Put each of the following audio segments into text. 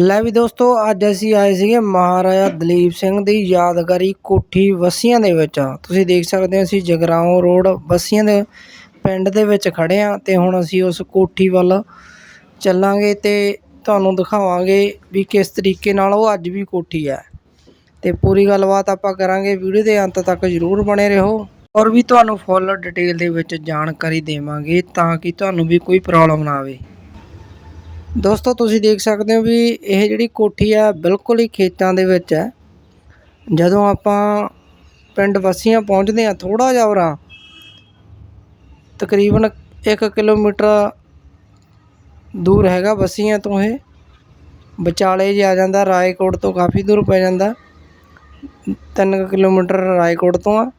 ਲੈ ਵੀ ਦੋਸਤੋ, ਅੱਜ ਅਸੀਂ ਆਏ ਸੀਗੇ ਮਹਾਰਾਜਾ ਦਲੀਪ ਸਿੰਘ ਦੀ ਯਾਦਗਾਰੀ ਕੋਠੀ ਵਸੀਆਂ ਦੇ ਵਿੱਚ। ਤੁਸੀਂ ਦੇਖ ਸਕਦੇ ਹੋ, ਅਸੀਂ ਜਗਰਾਓਂ ਰੋਡ ਵਸੀਆਂ ਦੇ ਪਿੰਡ ਦੇ ਵਿੱਚ ਖੜੇ ਆ ਤੇ ਹੁਣ ਅਸੀਂ ਉਸ ਕੋਠੀ ਵੱਲ ਚੱਲਾਂਗੇ ਤੇ ਤੁਹਾਨੂੰ ਦਿਖਾਵਾਂਗੇ ਵੀ ਕਿਸ ਤਰੀਕੇ ਨਾਲ ਉਹ ਅੱਜ ਵੀ ਕੋਠੀ ਹੈ। ਤੇ ਪੂਰੀ ਗੱਲਬਾਤ ਆਪਾਂ ਕਰਾਂਗੇ, ਵੀਡੀਓ ਦੇ ਅੰਤ ਤੱਕ ਜ਼ਰੂਰ ਬਣੇ ਰਹੋ ਔਰ ਵੀ ਤੁਹਾਨੂੰ ਫੁੱਲ ਡਿਟੇਲ ਦੇ ਵਿੱਚ ਜਾਣਕਾਰੀ ਦੇਵਾਂਗੇ ਤਾਂ ਕਿ ਤੁਹਾਨੂੰ ਵੀ ਕੋਈ ਪ੍ਰੋਬਲਮ ਨਾ ਆਵੇ। ਦੋਸਤੋ, ਤੁਸੀਂ ਦੇਖ ਸਕਦੇ ਹੋ ਵੀ ਇਹ ਜਿਹੜੀ ਕੋਠੀ ਆ, ਬਿਲਕੁਲ ਹੀ ਖੇਤਾਂ ਦੇ ਵਿੱਚ ਹੈ। ਜਦੋਂ ਆਪਾਂ ਪਿੰਡ ਵਸੀਆਂ ਪਹੁੰਚਦੇ ਆ ਥੋੜਾ ਜਿਹਾ ਉਰਾਂ, ਤਕਰੀਬਨ 1 ਕਿਲੋਮੀਟਰ ਦੂਰ ਹੈਗਾ ਵਸੀਆਂ ਤੋਂ ਇਹ। ਵਿਚਾਲੇ ਜੇ ਆ ਜਾਂਦਾ, ਰਾਏਕੋਟ ਤੋਂ ਕਾਫੀ ਦੂਰ ਪੈ ਜਾਂਦਾ। 3 ਕਿਲੋਮੀਟਰ ਰਾਏਕੋਟ ਤੋਂ ਆ।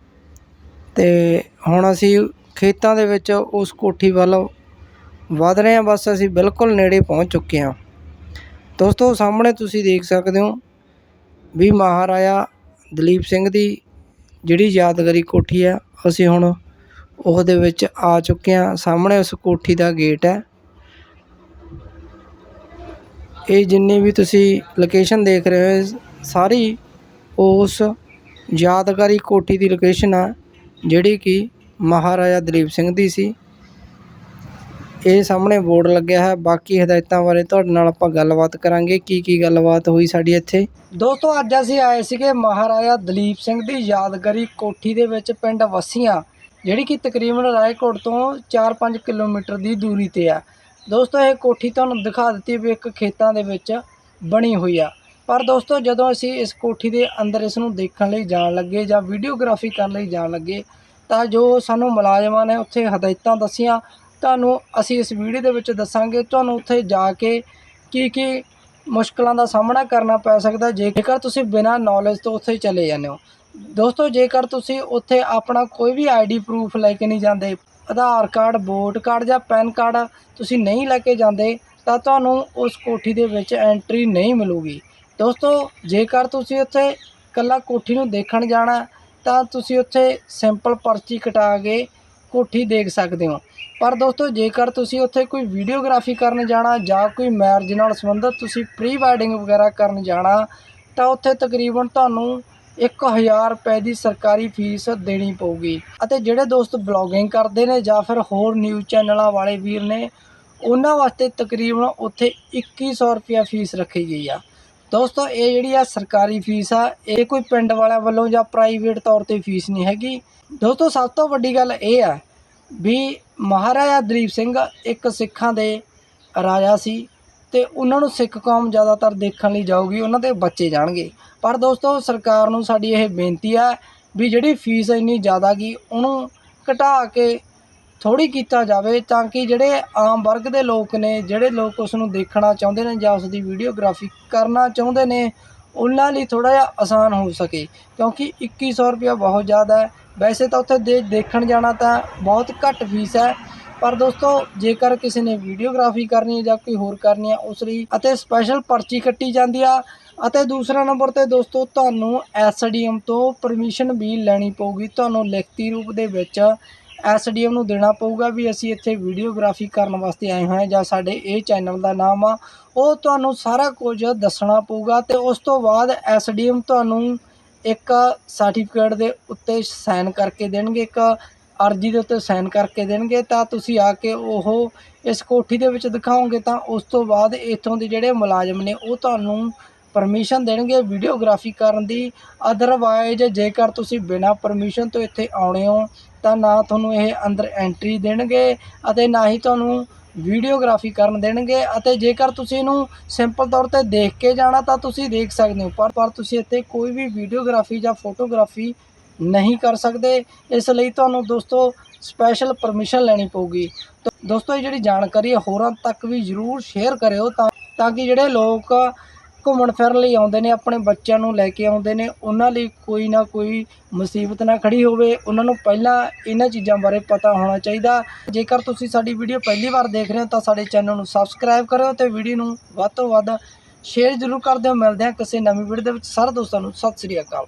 ਤੇ ਹੁਣ ਅਸੀਂ ਖੇਤਾਂ ਦੇ ਵਿੱਚ ਉਸ ਕੋਠੀ ਵੱਲ ਵਧ ਰਹੇ ਹਾਂ, ਬਸ ਅਸੀਂ ਬਿਲਕੁਲ ਨੇੜੇ ਪਹੁੰਚ ਚੁੱਕੇ ਹਾਂ। ਦੋਸਤੋ, ਸਾਹਮਣੇ ਤੁਸੀਂ ਦੇਖ ਸਕਦੇ ਹੋ ਵੀ ਮਹਾਰਾਜਾ ਦਲੀਪ ਸਿੰਘ ਦੀ ਜਿਹੜੀ ਯਾਦਗਾਰੀ ਕੋਠੀ ਆ ਅਸੀਂ ਹੁਣ ਉਹਦੇ ਵਿੱਚ ਆ ਚੁੱਕੇ ਹਾਂ। ਸਾਹਮਣੇ ਉਸ ਕੋਠੀ ਦਾ ਗੇਟ ਹੈ। ਇਹ ਜਿੰਨੀ ਵੀ ਤੁਸੀਂ ਲੋਕੇਸ਼ਨ ਦੇਖ ਰਹੇ ਹੋ ਸਾਰੀ ਉਸ ਯਾਦਗਾਰੀ ਕੋਠੀ ਦੀ ਲੋਕੇਸ਼ਨ ਆ, ਜਿਹੜੀ ਕਿ ਮਹਾਰਾਜਾ ਦਲੀਪ ਸਿੰਘ ਦੀ ਸੀ। ਇਹ ਸਾਹਮਣੇ ਬੋਰਡ ਲੱਗਿਆ ਹੈ ਬਾਕੀ ਹਦਾਇਤਾਂ ਬਾਰੇ ਤੁਹਾਡੇ ਨਾਲ ਆਪਾਂ ਗੱਲਬਾਤ ਕਰਾਂਗੇ। ਕੀ ਕੀ ਗੱਲਬਾਤ ਹੋਈ ਸਾਡੀ ਇੱਥੇ? ਦੋਸਤੋ, ਅੱਜ ਅਸੀਂ ਆਏ ਸੀਗੇ ਮਹਾਰਾਜਾ ਦਲੀਪ ਸਿੰਘ ਦੀ ਯਾਦਗਾਰੀ ਕੋਠੀ ਦੇ ਵਿੱਚ ਪਿੰਡ ਵਸੀਆਂ, ਜਿਹੜੀ ਕਿ ਤਕਰੀਬਨ ਰਾਏਕੋਟ ਤੋਂ 4-5 ਕਿਲੋਮੀਟਰ ਦੀ ਦੂਰੀ ਤੇ ਆ। ਦੋਸਤੋ, ਇਹ ਕੋਠੀ ਤੁਹਾਨੂੰ ਦਿਖਾ ਦਿੱਤੀ ਵੀ ਇੱਕ ਖੇਤਾਂ ਦੇ ਵਿੱਚ ਬਣੀ ਹੋਈ ਆ। ਪਰ ਦੋਸਤੋ, ਜਦੋਂ ਅਸੀਂ ਇਸ ਕੋਠੀ ਦੇ ਅੰਦਰ ਇਸ ਨੂੰ ਦੇਖਣ ਲਈ ਜਾਣ ਲੱਗੇ ਜਾਂ ਵੀਡੀਓਗ੍ਰਾਫੀ ਕਰਨ ਲਈ ਜਾਣ ਲੱਗੇ, ਤਾਂ ਜੋ ਸਾਨੂੰ ਮੁਲਾਜ਼ਮਾਂ ਨੇ ਉੱਥੇ ਹਦਾਇਤਾਂ ਦੱਸੀਆਂ ਤੁਹਾਨੂੰ ਅਸੀਂ ਇਸ ਵੀਡੀਓ ਦੇ ਵਿੱਚ ਦੱਸਾਂਗੇ, ਤੁਹਾਨੂੰ ਉੱਥੇ ਜਾ ਕੇ ਕੀ ਕੀ ਮੁਸ਼ਕਲਾਂ ਦਾ ਸਾਹਮਣਾ ਕਰਨਾ ਪੈ ਸਕਦਾ ਜੇਕਰ ਤੁਸੀਂ ਬਿਨਾਂ ਨੌਲੇਜ ਤੋਂ ਉੱਥੇ ਚਲੇ ਜਾਂਦੇ ਹੋ। ਦੋਸਤੋ, ਜੇਕਰ ਤੁਸੀਂ ਉੱਥੇ ਆਪਣਾ ਕੋਈ ਵੀ ਆਈਡੀ ਪ੍ਰੂਫ ਲੈ ਕੇ ਨਹੀਂ ਜਾਂਦੇ, ਆਧਾਰ ਕਾਰਡ, ਵੋਟ ਕਾਰਡ ਜਾਂ ਪੈਨ ਕਾਰਡ ਤੁਸੀਂ ਨਹੀਂ ਲੈ ਕੇ ਜਾਂਦੇ, ਤਾਂ ਤੁਹਾਨੂੰ ਉਸ ਕੋਠੀ ਦੇ ਵਿੱਚ ਐਂਟਰੀ ਨਹੀਂ ਮਿਲੂਗੀ। ਦੋਸਤੋ, ਜੇਕਰ ਤੁਸੀਂ ਉੱਥੇ ਇਕੱਲਾ ਕੋਠੀ ਨੂੰ ਦੇਖਣ ਜਾਣਾ, ਤਾਂ ਤੁਸੀਂ ਉੱਥੇ ਸਿੰਪਲ ਪਰਚੀ ਕਟਾ ਕੇ ਕੋਠੀ ਦੇਖ ਸਕਦੇ ਹੋ। ਪਰ ਦੋਸਤੋ, ਜੇਕਰ ਤੁਸੀਂ ਉੱਥੇ ਕੋਈ ਵੀਡੀਓਗ੍ਰਾਫੀ ਕਰਨ ਜਾਣਾ ਜਾਂ ਕੋਈ ਮੈਰਿਜ ਨਾਲ ਸੰਬੰਧਿਤ ਤੁਸੀਂ ਪ੍ਰੀ ਵੈਡਿੰਗ ਵਗੈਰਾ ਕਰਨ ਜਾਣਾ, ਤਾਂ ਉੱਥੇ ਤਕਰੀਬਨ ਤੁਹਾਨੂੰ 1000 ਰੁਪਏ ਦੀ ਸਰਕਾਰੀ ਫੀਸ ਦੇਣੀ ਪਊਗੀ। ਅਤੇ ਜਿਹੜੇ ਦੋਸਤ ਬਲੌਗਿੰਗ ਕਰਦੇ ਨੇ ਜਾਂ ਫਿਰ ਹੋਰ ਨਿਊਜ਼ ਚੈਨਲਾਂ ਵਾਲੇ ਵੀਰ ਨੇ, ਉਹਨਾਂ ਵਾਸਤੇ ਤਕਰੀਬਨ ਉੱਥੇ 2100 ਰੁਪਿਆ ਫੀਸ ਰੱਖੀ ਗਈ ਆ। ਦੋਸਤੋ, ਇਹ ਜਿਹੜੀ ਆ ਸਰਕਾਰੀ ਫੀਸ ਆ, ਇਹ ਕੋਈ ਪਿੰਡ ਵਾਲਿਆਂ ਵੱਲੋਂ ਜਾਂ ਪ੍ਰਾਈਵੇਟ ਤੌਰ ਤੇ ਫੀਸ ਨਹੀਂ ਹੈਗੀ। ਦੋਸਤੋ, ਸਭ ਤੋਂ ਵੱਡੀ ਗੱਲ ਇਹ ਆ ਵੀ ਮਹਾਰਾਜਾ ਦਲੀਪ ਸਿੰਘ ਇੱਕ ਸਿੱਖਾਂ ਦੇ ਰਾਜਾ ਸੀ ਤੇ ਉਹਨਾਂ ਨੂੰ ਸਿੱਖ ਕੌਮ ਜ਼ਿਆਦਾਤਰ ਦੇਖਣ ਲਈ ਜਾਊਗੀ, ਉਹਨਾਂ ਦੇ ਬੱਚੇ ਜਾਣਗੇ। ਪਰ ਦੋਸਤੋ, ਸਰਕਾਰ ਨੂੰ ਸਾਡੀ ਇਹ ਬੇਨਤੀ ਆ ਵੀ ਜਿਹੜੀ ਫੀਸ ਇੰਨੀ ਜ਼ਿਆਦਾ ਗਈ ਉਹਨੂੰ ਘਟਾ ਕੇ ਥੋੜ੍ਹੀ ਕੀਤਾ ਜਾਵੇ ਤਾਂ ਕਿ ਜਿਹੜੇ ਆਮ ਵਰਗ ਦੇ ਲੋਕ ਨੇ, ਜਿਹੜੇ ਲੋਕ ਉਸ ਨੂੰ ਦੇਖਣਾ ਚਾਹੁੰਦੇ ਨੇ ਜਾਂ ਉਸ ਦੀ ਵੀਡੀਓਗ੍ਰਾਫੀ ਕਰਨਾ ਚਾਹੁੰਦੇ ਨੇ, ਉਹਨਾਂ ਲਈ ਥੋੜ੍ਹਾ ਜਿਹਾ ਆਸਾਨ ਹੋ ਸਕੇ। ਕਿਉਂਕਿ ਇੱਕੀ ਸੌ ਰੁਪਇਆ ਬਹੁਤ ਜ਼ਿਆਦਾ ਹੈ। ਵੈਸੇ ਤਾਂ ਉੱਥੇ ਦੇ ਦੇਖਣ ਜਾਣਾ ਤਾਂ ਬਹੁਤ ਘੱਟ ਫੀਸ ਹੈ। ਪਰ ਦੋਸਤੋ, ਜੇਕਰ ਕਿਸੇ ਨੇ ਵੀਡੀਓਗ੍ਰਾਫੀ ਕਰਨੀ ਹੈ ਜਾਂ ਕੋਈ ਹੋਰ ਕਰਨੀ ਹੈ ਉਸ ਲਈ ਅਤੇ ਸਪੈਸ਼ਲ ਪਰਚੀ ਕੱਟੀ ਜਾਂਦੀ ਆ ਅਤੇ ਦੂਸਰਾ ਨੰਬਰ ਤੇ ਦੋਸਤੋ, ਤੁਹਾਨੂੰ ਐਸਡੀਐਮ ਤੋਂ ਪਰਮਿਸ਼ਨ ਵੀ ਲੈਣੀ ਪਊਗੀ। ਤੁਹਾਨੂੰ ਲਿਖਤੀ ਰੂਪ ਦੇ ਵਿੱਚ ਐਸਡੀਐਮ ਨੂੰ ਦੇਣਾ ਪਊਗਾ ਵੀ ਅਸੀਂ ਇੱਥੇ ਵੀਡੀਓਗ੍ਰਾਫੀ ਕਰਨ ਵਾਸਤੇ ਆਏ ਹੋਏ ਜਾਂ ਸਾਡੇ ਇਹ ਚੈਨਲ ਦਾ ਨਾਮ ਆ, ਉਹ ਤੁਹਾਨੂੰ ਸਾਰਾ ਕੁਝ ਦੱਸਣਾ ਪਊਗਾ ਤੇ ਉਸ ਤੋਂ ਬਾਅਦ ਐਸਡੀਐਮ ਤੁਹਾਨੂੰ ਇੱਕ ਸਰਟੀਫਿਕੇਟ ਦੇ ਉੱਤੇ ਸਾਈਨ ਕਰਕੇ ਦੇਣਗੇ, ਇੱਕ ਅਰਜੀ ਦੇ ਉੱਤੇ ਸਾਈਨ ਕਰਕੇ ਦੇਣਗੇ, ਤਾਂ ਤੁਸੀਂ ਆ ਕੇ ਉਹ ਇਸ ਕੋਠੀ ਦੇ ਵਿੱਚ ਦਿਖਾਓਗੇ ਤਾਂ ਉਸ ਤੋਂ ਬਾਅਦ ਇੱਥੋਂ ਦੇ ਜਿਹੜੇ ਮੁਲਾਜ਼ਮ ਨੇ ਉਹ ਤੁਹਾਨੂੰ ਪਰਮਿਸ਼ਨ ਦੇਣਗੇ ਵੀਡੀਓਗ੍ਰਾਫੀ ਕਰਨ ਦੀ। ਅਦਰਵਾਈਜ਼ ਜੇਕਰ ਤੁਸੀਂ ਬਿਨਾਂ ਪਰਮਿਸ਼ਨ ਤੋਂ ਇੱਥੇ ਆਉਣੇ ਹੋ, ਤਾਂ ਨਾ ਤੁਹਾਨੂੰ ਇਹ ਅੰਦਰ ਐਂਟਰੀ ਦੇਣਗੇ ਅਤੇ ਨਾ ਹੀ ਤੁਹਾਨੂੰ ਵੀਡੀਓਗ੍ਰਾਫੀ ਕਰਨ ਦੇਣਗੇ। ਅਤੇ ਜੇਕਰ ਤੁਸੀਂ ਇਹਨੂੰ ਸਿੰਪਲ ਤੌਰ ਤੇ ਦੇਖ ਕੇ ਜਾਣਾ, ਤਾਂ ਤੁਸੀਂ ਦੇਖ ਸਕਦੇ ਹੋ। ਪਰ ਪਰ ਤੁਸੀਂ ਇੱਥੇ ਕੋਈ ਵੀ ਵੀਡੀਓਗ੍ਰਾਫੀ ਜਾਂ ਫੋਟੋਗ੍ਰਾਫੀ ਨਹੀਂ ਕਰ ਸਕਦੇ। ਇਸ ਲਈ ਤੁਹਾਨੂੰ ਦੋਸਤੋ ਸਪੈਸ਼ਲ ਪਰਮਿਸ਼ਨ ਲੈਣੀ ਪਊਗੀ। ਤਾਂ, ਦੋਸਤੋ, ਇਹ ਜਿਹੜੀ ਜਾਣਕਾਰੀ ਹੈ, ਹੋਰਾਂ ਤੱਕ ਵੀ ਜ਼ਰੂਰ ਸ਼ੇਅਰ ਕਰਿਓ ਤਾਂ ਤਾਂ ਕਿ ਜਿਹੜੇ ਲੋਕ ਘੁੰਮਣ ਫਿਰਨ ਲਈ ਆਉਂਦੇ ਨੇ, ਆਪਣੇ ਬੱਚਿਆਂ ਨੂੰ ਲੈ ਕੇ ਆਉਂਦੇ ਨੇ, ਉਹਨਾਂ ਲਈ ਕੋਈ ਨਾ ਕੋਈ ਮੁਸੀਬਤ ਨਾ ਖੜੀ ਹੋਵੇ। ਉਹਨਾਂ ਨੂੰ ਪਹਿਲਾਂ ਇਹਨਾਂ ਚੀਜ਼ਾਂ ਬਾਰੇ ਪਤਾ ਹੋਣਾ ਚਾਹੀਦਾ। ਜੇਕਰ ਤੁਸੀਂ ਸਾਡੀ ਵੀਡੀਓ ਪਹਿਲੀ ਵਾਰ ਦੇਖ ਰਹੇ ਹੋ, ਤਾਂ ਸਾਡੇ ਚੈਨਲ ਨੂੰ ਸਬਸਕ੍ਰਾਈਬ ਕਰਿਓ ਤੇ ਵੀਡੀਓ ਨੂੰ ਵੱਧ ਤੋਂ ਵੱਧ ਸ਼ੇਅਰ ਜ਼ਰੂਰ ਕਰ ਦਿਓ। ਮਿਲਦੇ ਹਾਂ ਕਿਸੇ ਨਵੀਂ ਵੀਡੀਓ ਦੇ ਵਿੱਚ। ਸਾਰੇ ਦੋਸਤਾਂ ਨੂੰ ਸਤਿ ਸ੍ਰੀ ਅਕਾਲ।